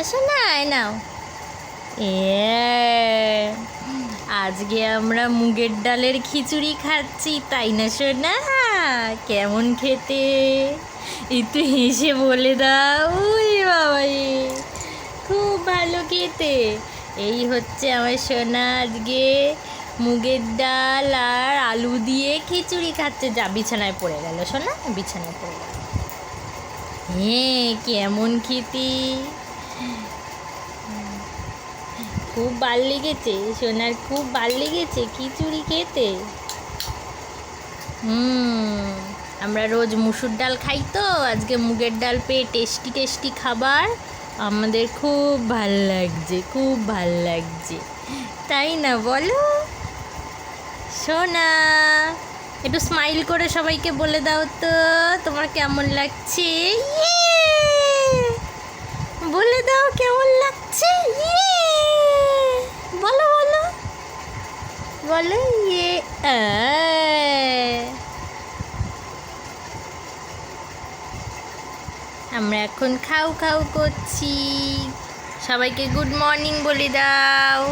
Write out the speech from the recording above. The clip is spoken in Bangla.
আসো না আয় নাও। এ আজকে আমরা মুগের ডালের খিচুড়ি খাচ্ছি তাই না সোনা? কেমন খেতে? একটু হেসে বলে দাও। উই বাবা রে, খুব ভালো খেতে। এই হচ্ছে আমার সোনা আজকে মুগের ডাল আর আলু দিয়ে খিচুড়ি খাচ্ছে। যা বিছানায় পড়ে গেল সোনা বিছানায় পড়ে গেল। হ্যাঁ কেমন খেতে? খুব ভালো লেগেছে, সোনার খুব ভালো লেগেছে খিচুড়ি খেতে? হুম, আমরা রোজ মুসুর ডাল খাই তো, আজকে মুগের ডাল পেয়ে টেস্টি টেস্টি খাবার, আমাদের খুব ভালো লাগছে, খুব ভালো লাগছে। তাই না বলো? সোনা, একটু স্মাইল করে সবাইকে বলে দাও তো, তোমার কেমন লাগছে? ইয়ে! বলে দাও কেমন লাগছে? ইয়ে! বলো বলো। বলো ইয়ে আমরা এখন খাও খাও করছি। সবাইকে গুড মর্নিং বলে দাও।